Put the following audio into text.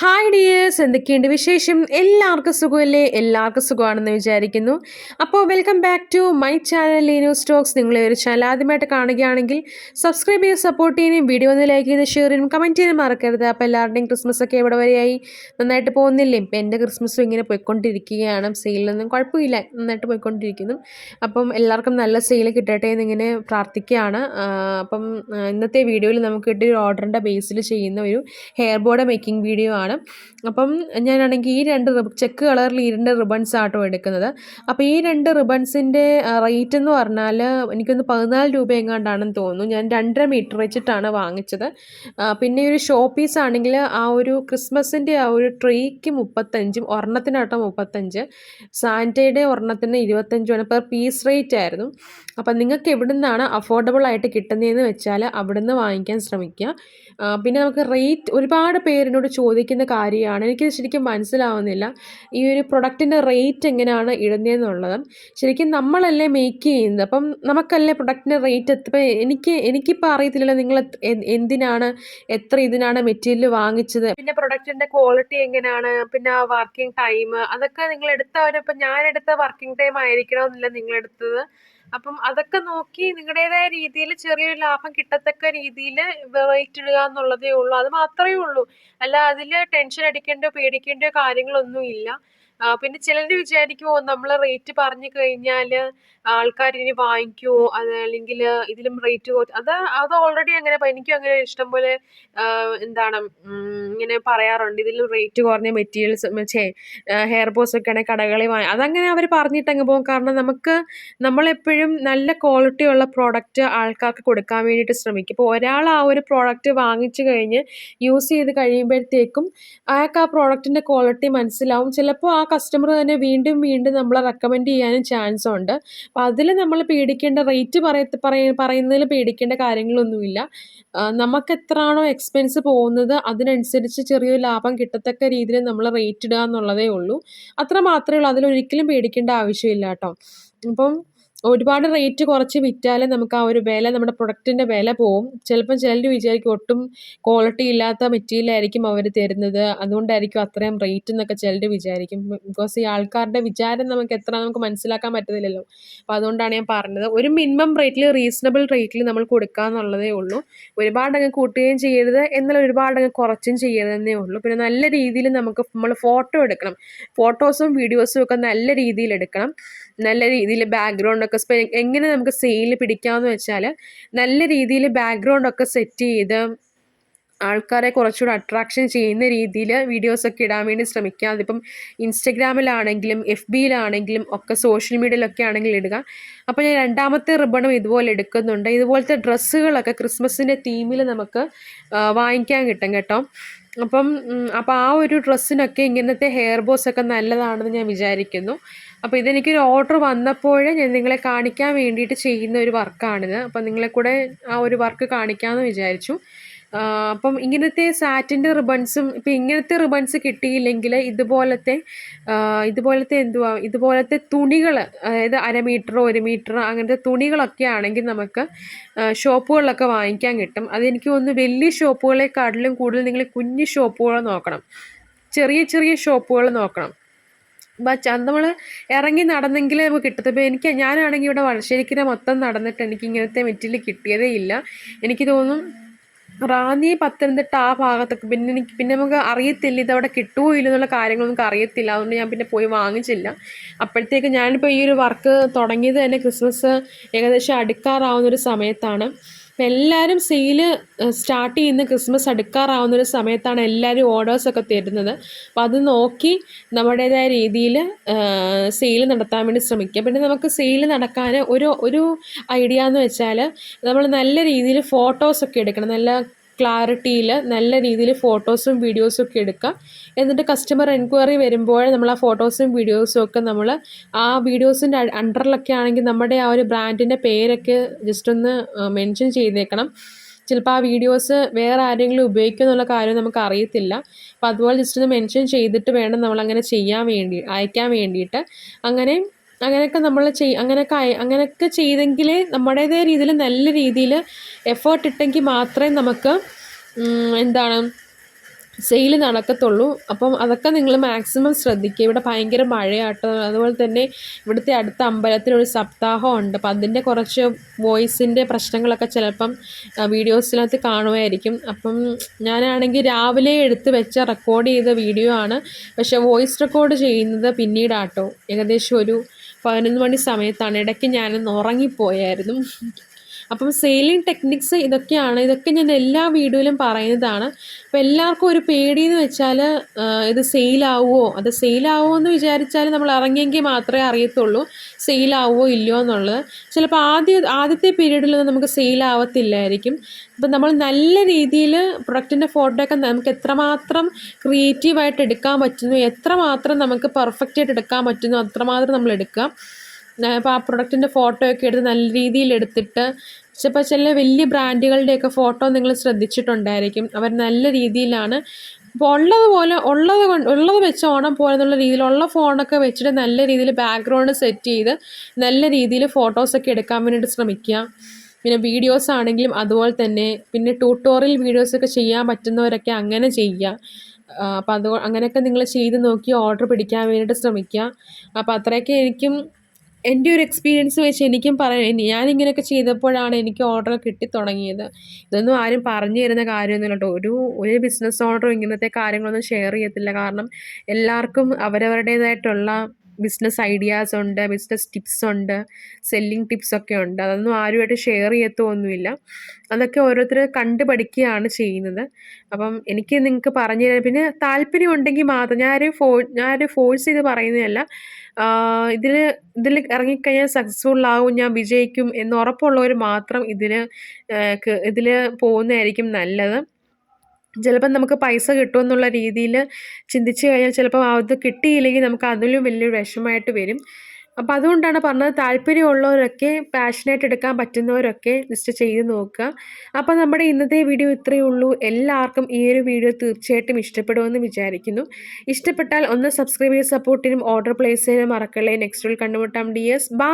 Hi dears എന്തൊക്കെയുണ്ട് വിശേഷം? എല്ലാവർക്കും സുഖമല്ലേ? എല്ലാവർക്കും സുഖമാണെന്ന് വിചാരിക്കുന്നു. അപ്പോൾ welcome back to my channel Leeno stocks നിങ്ങളെ ഒരു ചാനൽ ആദ്യമായിട്ട് കാണുകയാണെങ്കിൽ സബ്സ്ക്രൈബ് ചെയ്ത് സപ്പോർട്ട് ചെയ്യാനും വീഡിയോ ഒന്ന് ലൈക്ക് ചെയ്ത് ഷെയർ ചെയ്യാനും കമന്റ് ചെയ്യാനും മറക്കരുത്. അപ്പോൾ എല്ലാവരുടെയും ക്രിസ്മസ് ഒക്കെ ഇവിടെ വരെയായി? നന്നായിട്ട് പോകുന്നില്ലേ? ഇപ്പം എന്റെ ക്രിസ്മസും ഇങ്ങനെ പോയിക്കൊണ്ടിരിക്കുകയാണ്. സെയിലൊന്നും കുഴപ്പമില്ല. നന്നായിട്ട് പോയിക്കൊണ്ടിരിക്കുന്നു. അപ്പം എല്ലാവർക്കും നല്ല സെയിൽ കിട്ടട്ടെ എന്ന് ഇങ്ങനെ പ്രാർത്ഥിക്കുകയാണ് അപ്പം ഇന്നത്തെ വീഡിയോയിൽ നമുക്ക് കിട്ടിയ ഒരു ഓർഡറിന്റെ ബേസിൽ ചെയ്യുന്ന ഒരു ഹെയർ ബോർഡ് മേക്കിംഗ് വീഡിയോ ആണ്. അപ്പം ഞാനാണെങ്കിൽ ഈ രണ്ട് ചെക്ക് കളറിൽ ഈ രണ്ട് റിബൺസ് ആട്ടോ എടുക്കുന്നത്. അപ്പോൾ ഈ രണ്ട് റിബൺസിന്റെ റേറ്റ് എന്ന് പറഞ്ഞാൽ എനിക്കൊന്ന് പതിനാല് രൂപ എങ്ങാണ്ടാണെന്ന് തോന്നുന്നു. ഞാൻ രണ്ടര മീറ്റർ വെച്ചിട്ടാണ് വാങ്ങിച്ചത്. പിന്നെ ഒരു ഷോ പീസ് ആണെങ്കിൽ ആ ഒരു ക്രിസ്മസിന്റെ ആ ഒരു ട്രീക്ക് മുപ്പത്തഞ്ചും ഒരെണ്ണത്തിനാട്ടോ മുപ്പത്തഞ്ച്. സാന്റയുടെ ഒരെണ്ണത്തിന് ഇരുപത്തഞ്ചുമാണ്. പെർ പീസ് റേറ്റ് ആയിരുന്നു. അപ്പം നിങ്ങൾക്ക് എവിടെ നിന്നാണ് അഫോർഡബിൾ ആയിട്ട് കിട്ടുന്നതെന്ന് വെച്ചാൽ അവിടെ നിന്ന് വാങ്ങിക്കാൻ ശ്രമിക്കുക. പിന്നെ നമുക്ക് റേറ്റ് ഒരുപാട് പേരിനോട് ചോദിക്കുന്ന കാര്യമാണ്. എനിക്ക് ശരിക്കും മനസ്സിലാവുന്നില്ല. ഈ ഒരു പ്രൊഡക്റ്റിന്റെ റേറ്റ് എങ്ങനെയാണ് ഇടുന്നതെന്നുള്ളത്. ശരിക്കും നമ്മളല്ലേ മേക്ക് ചെയ്യുന്നത്. അപ്പം നമുക്കല്ലേ പ്രൊഡക്റ്റിന്റെ റേറ്റ് എത്ര എനിക്ക് എനിക്കിപ്പോൾ അറിയത്തില്ലല്ലോ നിങ്ങൾ എന്തിനാണ് എത്ര ഇതിനാണ് മെറ്റീരിയൽ വാങ്ങിച്ചത്. പിന്നെ പ്രൊഡക്റ്റിന്റെ ക്വാളിറ്റി എങ്ങനെയാണ്? പിന്നെ വർക്കിംഗ് ടൈം അതൊക്കെ നിങ്ങൾ ഒരു ഞാൻ എടുത്ത വർക്കിംഗ് ടൈം ആയിരിക്കണമെന്നില്ല നിങ്ങൾ എടുത്തത്? അപ്പം അതൊക്കെ നോക്കി നിങ്ങളുടേതായ രീതിയിൽ ചെറിയൊരു ലാഭം കിട്ടത്തക്ക രീതിയിൽ വെയിറ്റ് ഇടുക എന്നുള്ളതേ ഉള്ളൂ. അത് മാത്രമേ ഉള്ളൂ. അല്ല അതിൽ ടെൻഷൻ അടിക്കേണ്ടോ പേടിക്കേണ്ടോ കാര്യങ്ങളൊന്നും ഇല്ല പിന്നെ ചിലർ വിചാരിക്കുമോ നമ്മൾ റേറ്റ് പറഞ്ഞു കഴിഞ്ഞാൽ ആൾക്കാർ ഇനി വാങ്ങിക്കുമോ അതല്ലെങ്കിൽ ഇതിലും റേറ്റ് അത് അത് ഓൾറെഡി അങ്ങനെ എനിക്കും അങ്ങനെ ഇഷ്ടം പോലെ എന്താണ് ഇങ്ങനെ പറയാറുണ്ട്. ഇതിലും റേറ്റ് കുറഞ്ഞ മെറ്റീരിയൽസ് ചേ ഹെയർ ബോസ് ഒക്കെ ആണെങ്കിൽ കടകളിൽ വാങ്ങി അതങ്ങനെ അവർ പറഞ്ഞിട്ടങ്ങ് പോകും. കാരണം നമുക്ക് നമ്മളെപ്പോഴും നല്ല ക്വാളിറ്റി ഉള്ള പ്രോഡക്റ്റ് ആൾക്കാർക്ക് കൊടുക്കാൻ വേണ്ടിയിട്ട് ശ്രമിക്കും. ഇപ്പോൾ ഒരാൾ ആ ഒരു പ്രോഡക്റ്റ് വാങ്ങിച്ചു കഴിഞ്ഞ് യൂസ് ചെയ്ത് കഴിയുമ്പോഴത്തേക്കും അയാൾക്ക് ആ പ്രോഡക്റ്റിന്റെ ക്വാളിറ്റി മനസ്സിലാവും. ചിലപ്പോൾ ആ കസ്റ്റമർ തന്നെ വീണ്ടും വീണ്ടും നമ്മളെ റെക്കമെൻഡ് ചെയ്യാനും ചാൻസ് ഉണ്ട്. അപ്പോൾ അതിൽ നമ്മൾ പേടിക്കേണ്ട റേറ്റ് പറയ പറയ- പറയുന്നതിൽ പേടിക്കേണ്ട കാര്യങ്ങളൊന്നുമില്ല. നമുക്ക് എത്രയാണോ എക്സ്പെൻസ് പോകുന്നത് അതിനനുസരിച്ച് ചെറിയൊരു ലാഭം കിട്ടത്തക്ക രീതിയിൽ നമ്മൾ റേറ്റ് ഇടുക എന്നുള്ളതേ ഉള്ളൂ. അത്ര മാത്രമേ ഉള്ളൂ. അതിലൊരിക്കലും പേടിക്കേണ്ട ആവശ്യമില്ല കേട്ടോ. അപ്പം ഒരുപാട് റേറ്റ് കുറച്ച് വിറ്റാലും നമുക്ക് ആ ഒരു വില നമ്മുടെ പ്രൊഡക്റ്റിന്റെ വില പോവും. ചിലപ്പം ചിലർ വിചാരിക്കും ഒട്ടും ക്വാളിറ്റി ഇല്ലാത്ത മെറ്റീരിയൽ ആയിരിക്കും അവർ തരുന്നത്. അതുകൊണ്ടായിരിക്കും അത്രയും റേറ്റ് എന്നൊക്കെ ചിലർ വിചാരിക്കും. ബിക്കോസ് ഈ ആൾക്കാരുടെ വിചാരം നമുക്ക് എത്ര നമുക്ക് മനസ്സിലാക്കാൻ പറ്റുന്നില്ലല്ലോ അപ്പോൾ അതുകൊണ്ടാണ് ഞാൻ പറഞ്ഞത്. ഒരു മിനിമം റേറ്റിൽ റീസണബിൾ റേറ്റിൽ നമ്മൾ കൊടുക്കുക എന്നുള്ളതേ ഉള്ളൂ. ഒരുപാടങ്ങ് കൂട്ടുകയും ചെയ്യരുത്. എന്നാൽ ഒരുപാടങ്ങ് കുറച്ചും ചെയ്യരുതെന്നേ ഉള്ളൂ. പിന്നെ നല്ല രീതിയിൽ നമുക്ക് നമ്മൾ ഫോട്ടോ എടുക്കണം. ഫോട്ടോസും വീഡിയോസും ഒക്കെ നല്ല രീതിയിൽ എടുക്കണം. നല്ല രീതിയിൽ ബാക്ക്ഗ്രൗണ്ട് സ്പെ എങ്ങനെ നമുക്ക് സെയിൽ പിടിക്കാമെന്ന് വെച്ചാൽ നല്ല രീതിയിൽ ബാക്ക്ഗ്രൗണ്ട് ഒക്കെ സെറ്റ് ചെയ്ത് ആൾക്കാരെ കുറച്ചുകൂടെ അട്രാക്ഷൻ ചെയ്യുന്ന രീതിയിൽ വീഡിയോസൊക്കെ ഇടാൻ വേണ്ടി ശ്രമിക്കുക. അതിപ്പം ഇൻസ്റ്റഗ്രാമിലാണെങ്കിലും എഫ് ബിയിലാണെങ്കിലും ഒക്കെ സോഷ്യൽ മീഡിയയിലൊക്കെ ആണെങ്കിലും ഇടുക. അപ്പോൾ ഞാൻ രണ്ടാമത്തെ റിബണും ഇതുപോലെ എടുക്കുന്നുണ്ട്. ഇതുപോലത്തെ ഡ്രസ്സുകളൊക്കെ ക്രിസ്മസിന്റെ തീമിൽ നമുക്ക് വാങ്ങിക്കാൻ കിട്ടും കേട്ടോ. അപ്പം അപ്പോൾ ആ ഒരു ഡ്രസ്സിനൊക്കെ ഇങ്ങനത്തെ ഹെയർ ബോസ് ഒക്കെ നല്ലതാണെന്ന് ഞാൻ വിചാരിക്കുന്നു. അപ്പോൾ ഇതെനിക്കൊരു ഓർഡർ വന്നപ്പോഴേ ഞാൻ നിങ്ങളെ കാണിക്കാൻ വേണ്ടിയിട്ട് ചെയ്യുന്ന ഒരു വർക്കാണിത് അപ്പോൾ നിങ്ങളെ കൂടെ ആ ഒരു വർക്ക് കാണിക്കാമെന്ന് വിചാരിച്ചു. അപ്പം ഇങ്ങനത്തെ സാറ്റിന്റെ റിബൺസും ഇപ്പം ഇങ്ങനത്തെ റിബൺസ് കിട്ടിയില്ലെങ്കിൽ ഇതുപോലത്തെ ഇതുപോലത്തെ എന്തുവാ ഇതുപോലത്തെ തുണികൾ അതായത് അര മീറ്റർ ഒരു മീറ്റർ അങ്ങനത്തെ തുണികളൊക്കെ ആണെങ്കിൽ നമുക്ക് ഷോപ്പുകളിലൊക്കെ വാങ്ങിക്കാൻ കിട്ടും. അതെനിക്ക് ഒന്ന് വലിയ ഷോപ്പുകളെക്കാട്ടിലും കൂടുതൽ നിങ്ങൾ കുഞ്ഞു ഷോപ്പുകൾ നോക്കണം. ചെറിയ ചെറിയ ഷോപ്പുകൾ നോക്കണം. നമ്മൾ ഇറങ്ങി നടന്നെങ്കിലേ നമുക്ക് കിട്ടത്തപ്പോ എനിക്ക് ഞാനാണെങ്കിൽ ഇവിടെ വളശ്ശേരിക്കര മൊത്തം നടന്നിട്ട് എനിക്ക് ഇങ്ങനത്തെ മെറ്റീരിയൽ കിട്ടിയതേ ഇല്ല. എനിക്ക് തോന്നും റാന്നി പത്തനംതിട്ട ആ ഭാഗത്തൊക്കെ പിന്നെ എനിക്ക് പിന്നെ നമുക്ക് അറിയത്തില്ല ഇതവിടെ കിട്ടുമോ ഇല്ല എന്നുള്ള കാര്യങ്ങളൊന്നും നമുക്ക് അറിയത്തില്ല. അതുകൊണ്ട് ഞാൻ പിന്നെ പോയി വാങ്ങിച്ചില്ല. അപ്പോഴത്തേക്ക് ഞാനിപ്പോൾ ഈ ഒരു വർക്ക് തുടങ്ങിയത് തന്നെ ക്രിസ്മസ് ഏകദേശം അടുക്കാറാവുന്ന ഒരു സമയത്താണ്. അപ്പം എല്ലാവരും സെയിൽ സ്റ്റാർട്ട് ചെയ്യുന്ന ക്രിസ്മസ് അടുക്കാറാവുന്ന ഒരു സമയത്താണ് എല്ലാവരും ഓർഡേഴ്സൊക്കെ തരുന്നത്. അപ്പോൾ അത് നോക്കി നമ്മുടേതായ രീതിയിൽ സെയിൽ നടത്താൻ വേണ്ടി ശ്രമിക്കുക. പിന്നെ നമുക്ക് സെയിൽ നടക്കാൻ ഒരു ഒരു ഐഡിയ എന്ന് വെച്ചാൽ നമ്മൾ നല്ല രീതിയിൽ ഫോട്ടോസൊക്കെ എടുക്കണം. നല്ല ക്ലാരിറ്റിയിൽ നല്ല രീതിയിൽ ഫോട്ടോസും വീഡിയോസും ഒക്കെ എടുക്കുക എന്നിട്ട് കസ്റ്റമർ എൻക്വയറി വരുമ്പോൾ നമ്മൾ ആ ഫോട്ടോസും വീഡിയോസും ഒക്കെ നമ്മൾ ആ വീഡിയോസിന്റെ അണ്ടറിലൊക്കെ ആണെങ്കിൽ നമ്മുടെ ആ ഒരു ബ്രാൻഡിന്റെ പേരൊക്കെ ജസ്റ്റ് ഒന്ന് മെൻഷൻ ചെയ്തേക്കണം. ചിലപ്പോൾ ആ വീഡിയോസ് വേറെ ആരെങ്കിലും ഉപയോഗിക്കും എന്നുള്ള കാര്യം നമുക്ക് അറിയത്തില്ല. അപ്പോൾ അതുപോലെ ജസ്റ്റ് ഒന്ന് മെൻഷൻ ചെയ്തിട്ട് വേണം നമ്മളങ്ങനെ ചെയ്യാൻ വേണ്ടി അയക്കാൻ വേണ്ടിയിട്ട്. അങ്ങനെ അങ്ങനെയൊക്കെ നമ്മൾ ചെയ് അങ്ങനെയൊക്കെ അങ്ങനെയൊക്കെ ചെയ്തെങ്കിൽ നമ്മുടേതായ രീതിയിൽ നല്ല രീതിയിൽ എഫേർട്ട് ഇട്ടെങ്കിൽ മാത്രമേ നമുക്ക് എന്താണ് സെയിൽ നടക്കത്തുള്ളൂ. അപ്പം അതൊക്കെ നിങ്ങൾ മാക്സിമം ശ്രദ്ധിക്കുക. ഇവിടെ ഭയങ്കര മഴയാട്ടോ. അതുപോലെ തന്നെ ഇവിടുത്തെ അടുത്ത അമ്പലത്തിലൊരു സപ്താഹം ഉണ്ട്. അപ്പം അതിന്റെ കുറച്ച് വോയിസിന്റെ പ്രശ്നങ്ങളൊക്കെ ചിലപ്പം വീഡിയോസിനകത്ത് കാണുമായിരിക്കും. അപ്പം ഞാനാണെങ്കിൽ രാവിലെ എടുത്ത് വെച്ച റെക്കോർഡ് ചെയ്ത വീഡിയോ ആണ്. പക്ഷേ വോയിസ് റെക്കോർഡ് ചെയ്യുന്നത് പിന്നീടാട്ടോ. ഏകദേശം ഒരു പതിനൊന്ന് മണി സമയത്താണ്. ഇടയ്ക്ക് ഞാനൊന്ന് ഉറങ്ങിപ്പോയായിരുന്നു. അപ്പം സെയിലിംഗ് ടെക്നിക്സ് ഇതൊക്കെയാണ്. ഇതൊക്കെ ഞാൻ എല്ലാ വീഡിയോയിലും പറയുന്നതാണ്. അപ്പോൾ എല്ലാവർക്കും ഒരു പേടി എന്ന് വെച്ചാൽ ഇത് സെയിലാവുമോ അത് സെയിലാവുമോ എന്ന് വിചാരിച്ചാൽ നമ്മൾ ഇറങ്ങിയെങ്കിൽ മാത്രമേ അറിയത്തുള്ളൂ സെയിലാവുമോ ഇല്ലയോ എന്നുള്ളത്. ചിലപ്പോൾ ആദ്യ ആദ്യത്തെ പീരീഡിലൊന്നും നമുക്ക് സെയിലാവത്തില്ലായിരിക്കും അപ്പം നമ്മൾ നല്ല രീതിയിൽ പ്രൊഡക്റ്റിന്റെ ഫോട്ടോ ഒക്കെ നമുക്ക് എത്രമാത്രം ക്രിയേറ്റീവായിട്ട് എടുക്കാൻ പറ്റുന്നു എത്രമാത്രം നമുക്ക് പെർഫെക്റ്റ് ആയിട്ട് എടുക്കാൻ പറ്റുന്നു അത്രമാത്രം നമ്മൾ എടുക്കുക. അപ്പോൾ ആ പ്രൊഡക്റ്റിന്റെ ഫോട്ടോ ഒക്കെ എടുത്ത് നല്ല രീതിയിൽ എടുത്തിട്ട് ചിലപ്പോൾ ചില വലിയ ബ്രാൻഡുകളുടെയൊക്കെ ഫോട്ടോ നിങ്ങൾ ശ്രദ്ധിച്ചിട്ടുണ്ടായിരിക്കും. അവർ നല്ല രീതിയിലാണ്. അപ്പോൾ ഉള്ളതുപോലെ ഉള്ളത് കൊണ്ട് ഉള്ളത് വെച്ച് ഓണം പോലെ എന്നുള്ള രീതിയിലുള്ള ഫോണൊക്കെ വെച്ചിട്ട് നല്ല രീതിയിൽ ബാക്ക്ഗ്രൗണ്ട് സെറ്റ് ചെയ്ത് നല്ല രീതിയിൽ ഫോട്ടോസൊക്കെ എടുക്കാൻ വേണ്ടിയിട്ട് ശ്രമിക്കുക. പിന്നെ വീഡിയോസ് ആണെങ്കിലും അതുപോലെ തന്നെ പിന്നെ ട്യൂട്ടോറിയൽ വീഡിയോസൊക്കെ ചെയ്യാൻ പറ്റുന്നവരൊക്കെ അങ്ങനെ ചെയ്യുക. അപ്പോൾ അത് അങ്ങനെയൊക്കെ നിങ്ങൾ ചെയ്ത് നോക്കി ഓർഡർ പിടിക്കാൻ വേണ്ടിയിട്ട് ശ്രമിക്കുക. അപ്പോൾ അത്രയൊക്കെ എനിക്കും എന്റെ ഒരു എക്സ്പീരിയൻസ് വെച്ച് എനിക്കും പറയാം. ഞാനിങ്ങനെയൊക്കെ ചെയ്തപ്പോഴാണ് എനിക്ക് ഓർഡർ കിട്ടി തുടങ്ങിയത്. ഇതൊന്നും ആരും പറഞ്ഞു തരുന്ന കാര്യമൊന്നുമില്ല കേട്ടോ. ഒരു ഒരു ബിസിനസ് ഓർഡറും ഇങ്ങനത്തെ കാര്യങ്ങളൊന്നും ഷെയർ ചെയ്യത്തില്ല. കാരണം എല്ലാവർക്കും അവരവരുടേതായിട്ടുള്ള ബിസിനസ് ഐഡിയാസ് ഉണ്ട് ബിസിനസ് ടിപ്സ് ഉണ്ട് സെല്ലിംഗ് ടിപ്സ് ഒക്കെ ഉണ്ട്. അതൊന്നും ആരുമായിട്ട് ഷെയർ ചെയ്യത്തൊന്നുമില്ല. അതൊക്കെ ഓരോരുത്തർ കണ്ടു പഠിക്കുകയാണ് ചെയ്യുന്നത്. അപ്പം എനിക്ക് നിങ്ങൾക്ക് പറഞ്ഞു തരാൻ പിന്നെ താല്പര്യം ഉണ്ടെങ്കിൽ മാത്രം. ഞാനൊരു ഫോ ഞാനൊരു ഫോഴ്സ് ചെയ്ത് പറയുന്നതല്ല. ഇതിൽ ഇതിൽ ഇറങ്ങിക്കഴിഞ്ഞാൽ സക്സസ്ഫുൾ ആവും ഞാൻ വിജയിക്കും എന്ന് ഉറപ്പുള്ളവർ മാത്രം ഇതിന് ഇതിൽ പോകുന്നതായിരിക്കും നല്ലത്. ചിലപ്പം നമുക്ക് പൈസ കിട്ടുമെന്നുള്ള രീതിയിൽ ചിന്തിച്ച് കഴിഞ്ഞാൽ ചിലപ്പോൾ അത് കിട്ടിയില്ലെങ്കിൽ നമുക്ക് അതിലും വലിയൊരു വിഷമമായിട്ട് വരും. അപ്പോൾ അതുകൊണ്ടാണ് പറഞ്ഞത് താല്പര്യമുള്ളവരൊക്കെ പാഷനായിട്ട് എടുക്കാൻ പറ്റുന്നവരൊക്കെ ലിസ്റ്റ് ചെയ്ത് നോക്കുക. അപ്പോൾ നമ്മുടെ ഇന്നത്തെ വീഡിയോ ഇത്രയേ ഉള്ളൂ. എല്ലാവർക്കും ഈ ഒരു വീഡിയോ തീർച്ചയായിട്ടും ഇഷ്ടപ്പെടുമെന്ന് വിചാരിക്കുന്നു. ഇഷ്ടപ്പെട്ടാൽ ഒന്ന് സബ്സ്ക്രൈബ് ചെയ്ത് സപ്പോർട്ടിനും ഓർഡർ പ്ലേസ് ചെയ്യാനും മറക്കല്ലേ. നെക്സ്റ്റ് കണ്ടുമുട്ടാം. ഡി എസ് ബാ